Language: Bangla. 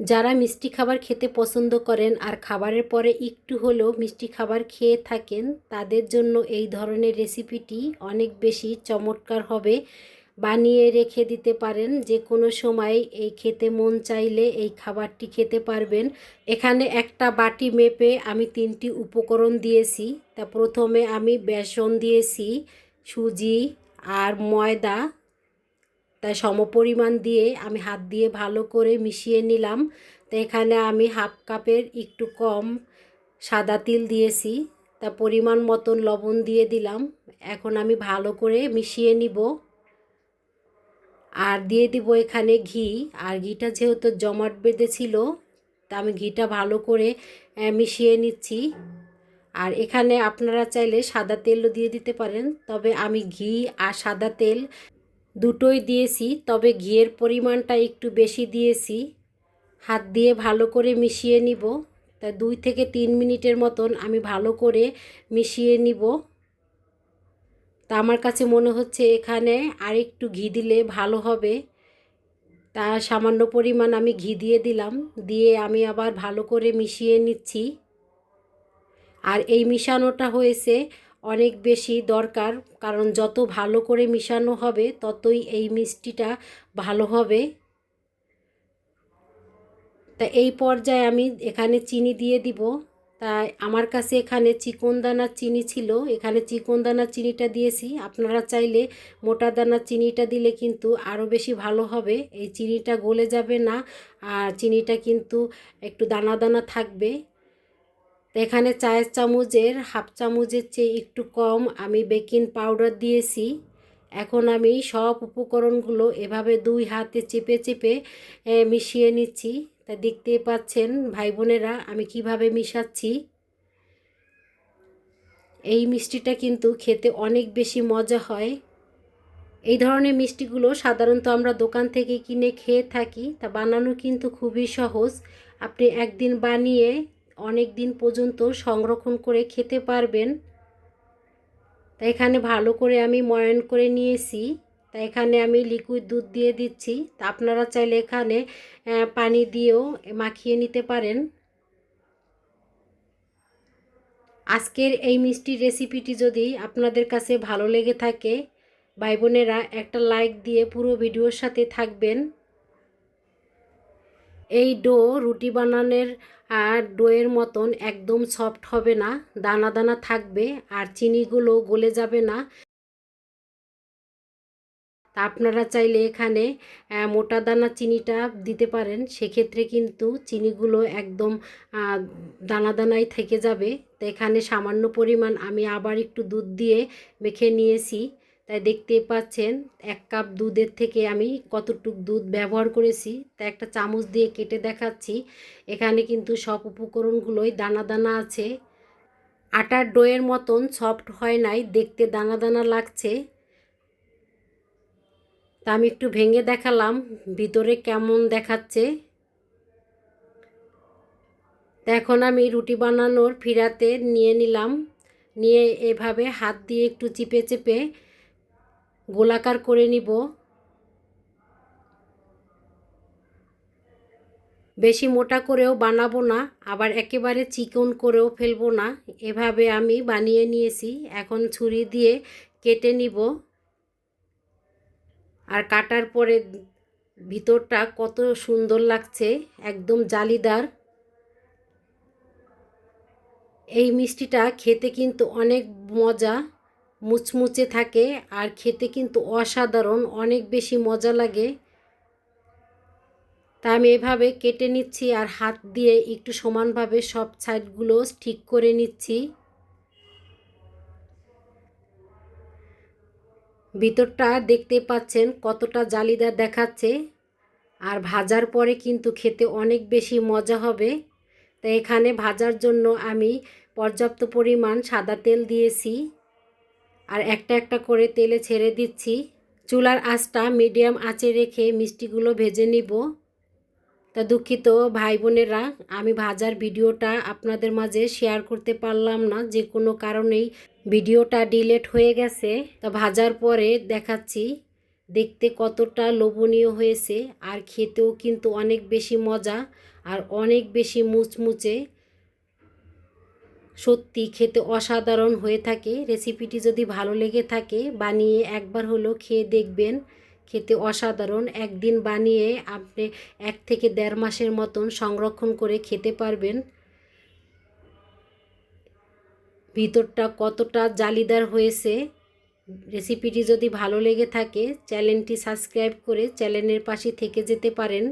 যারা মিষ্টি খাবার খেতে পছন্দ করেন আর খাবারের পরে একটু হলেও মিষ্টি খাবার খেয়ে থাকেন, তাদের জন্য এই ধরনের রেসিপিটি অনেক বেশি চমৎকার হবে। বানিয়ে রেখে দিতে পারেন যে কোনো সময় এই খেতে মন চাইলে এই খাবারটি খেতে পারবেন। এখানে একটা বাটি মেপে আমি তিনটি উপকরণ দিয়েছি। তা প্রথমে আমি বেসন দিয়েছি, সুজি আর ময়দা। তাই সমপরিমাণ দিয়ে আমি হাত দিয়ে ভালো করে মিশিয়ে নিলাম। তো এখানে আমি হাফ কাপের একটু কম সাদা তিল দিয়েছি। তা পরিমাণ মতন লবণ দিয়ে দিলাম। এখন আমি ভালো করে মিশিয়ে নিব। আর দিয়ে দিব এখানে ঘি। আর ঘিটা যেহেতু জমাট বেঁধেছিল তা আমি ঘিটা ভালো করে মিশিয়ে নিচ্ছি। আর এখানে আপনারা চাইলে সাদা তেলও দিয়ে দিতে পারেন। তবে আমি ঘি আর সাদা তেল দুটোই দিয়েছি, তবে ঘিয়ের পরিমাণটা একটু বেশি দিয়েছি। হাত দিয়ে ভালো করে মিশিয়ে নিব। তা দুই থেকে তিন মিনিটের মতন আমি ভালো করে মিশিয়ে নিব। তা আমার কাছে মনে হচ্ছে এখানে আর একটু ঘি দিলে ভালো হবে। তা সামান্য পরিমাণ আমি ঘি দিয়ে দিলাম, দিয়ে আমি আবার ভালো করে মিশিয়ে নিচ্ছি। আর এই মিশানোটা হয়েছে অনেক বেশি দরকার, কারণ যত ভালো করে মিশানো হবে, ততই এই মিষ্টিটা ভালো হবে। তা এই পর্যায়ে আমি এখানে চিনি দিয়ে দিব। তাই আমার কাছে এখানে চিকন দানার চিনি ছিল। এখানে চিকন দানার চিনিটা দিয়েছি। আপনারা চাইলে মোটা দানার চিনিটা দিলে কিন্তু আরও বেশি ভালো হবে। এই চিনিটা গলে যাবে না। আর চিনিটা কিন্তু একটু দানা দানা থাকবে। তো এখানে চায়ের চামচের হাফ চামচের চেয়ে একটু কম আমি বেকিং পাউডার দিয়েছি। এখন আমি সব উপকরণগুলো এভাবে দুই হাতে চেপে চেপে মিশিয়ে নিচ্ছি। তা দেখতে পাচ্ছেন ভাই বোনেরা আমি কীভাবে মিশাচ্ছি। এই মিষ্টিটা কিন্তু খেতে অনেক বেশি মজা হয়। এই ধরনের মিষ্টিগুলো সাধারণত আমরা দোকান থেকে কিনে খেয়ে থাকি। তা বানানো কিন্তু খুবই সহজ। আপনি একদিন বানিয়ে অনেক দিন পর্যন্ত সংরক্ষণ করে খেতে পারবেন। তা এখানে ভালো করে আমি ময়ন করে নিয়েছি। তা এখানে আমি লিকুইড দুধ দিয়ে দিচ্ছি। তা আপনারা চাইলে এখানে পানি দিয়েও মাখিয়ে নিতে পারেন। আজকের এই মিষ্টি রেসিপিটি যদি আপনাদের কাছে ভালো লেগে থাকে, ভাই বোনেরা একটা লাইক দিয়ে পুরো ভিডিওর সাথে থাকবেন। এই ডো রুটি বানানোর আর ডোয়ের মতন একদম সফট হবে না, দানা দানা থাকবে আর চিনিগুলো গলে যাবে না। তা আপনারা চাইলে এখানে মোটা দানা চিনিটা দিতে পারেন, সেক্ষেত্রে কিন্তু চিনিগুলো একদম দানা দানাই থেকে যাবে। তো এখানে সামান্য পরিমাণ আমি আবার একটু দুধ দিয়ে মেখে নিয়েছি। তাই দেখতে পাচ্ছেন, এক কাপ দুধের থেকে আমি কতটুক দুধ ব্যবহার করেছি তা একটা চামচ দিয়ে কেটে দেখাচ্ছি। এখানে কিন্তু সব উপকরণগুলোই দানা দানা আছে। আটার ডোয়ের মতন সফট হয় নাই, দেখতে দানা দানা লাগছে। তা আমি একটু ভেঙে দেখালাম, ভিতরে কেমন দেখাচ্ছে। তা এখন আমি রুটি বানানোর ফিরাতে নিয়ে নিলাম। নিয়ে এভাবে হাত দিয়ে একটু চিপে চেপে গোলাকার করে নিব। বেশি মোটা করেও বানাবো না, আবার একেবারে চিকন করেও ফেলব না। এভাবে আমি বানিয়ে নিয়েছি, এখন ছুরি দিয়ে কেটে নিব। আর কাটার পরে ভিতরটা কত সুন্দর লাগছে, একদম জালিদার। এই মিষ্টিটা খেতে কিন্তু অনেক মজা। মুচমুচে থাকে আর খেতে কিন্তু অসাধারণ, অনেক বেশি মজা লাগে। তা আমি এভাবে কেটে নিচ্ছি আর হাত দিয়ে একটু সমানভাবে সব সাইডগুলো ঠিক করে নিচ্ছি। ভিতরটা দেখতে পাচ্ছেন কতটা জালিদার দেখাচ্ছে আর ভাজার পরে কিন্তু খেতে অনেক বেশি মজা হবে। তো এখানে ভাজার জন্য আমি পর্যাপ্ত পরিমাণ সাদা তেল দিয়েছি। আর একটা একটা করে তেলে ছেড়ে দিচ্ছি। চুলার আঁচটা মিডিয়াম আঁচে রেখে মিষ্টিগুলো ভেজে নিব। তা দুঃখিত ভাই বোনেরা আমি ভাজার ভিডিওটা আপনাদের মাঝে শেয়ার করতে পারলাম না, যে কোনো কারণেই ভিডিওটা ডিলেট হয়ে গেছে। তা ভাজার পরে দেখাচ্ছি দেখতে কতটা লোভনীয় হয়েছে, আর খেতেও কিন্তু অনেক বেশি মজা আর অনেক বেশি মুচমুচে। সত্যি খেতে অসাধারণ হয়ে থাকে। রেসিপিটি যদি ভালো লেগে থাকে, বানিয়ে একবার হলো খেয়ে দেখবেন। খেতে অসাধারণ। একদিন বানিয়ে আপনি এক থেকে দেড় মাসের মতন সংরক্ষণ করে খেতে পারবেন। ভিতরটা কতটা জালিদার হয়েছে, রেসিপিটি যদি ভালো লেগে থাকে, চ্যানেলটি সাবস্ক্রাইব করে চ্যানেলের পাশে থেকে যেতে পারেন।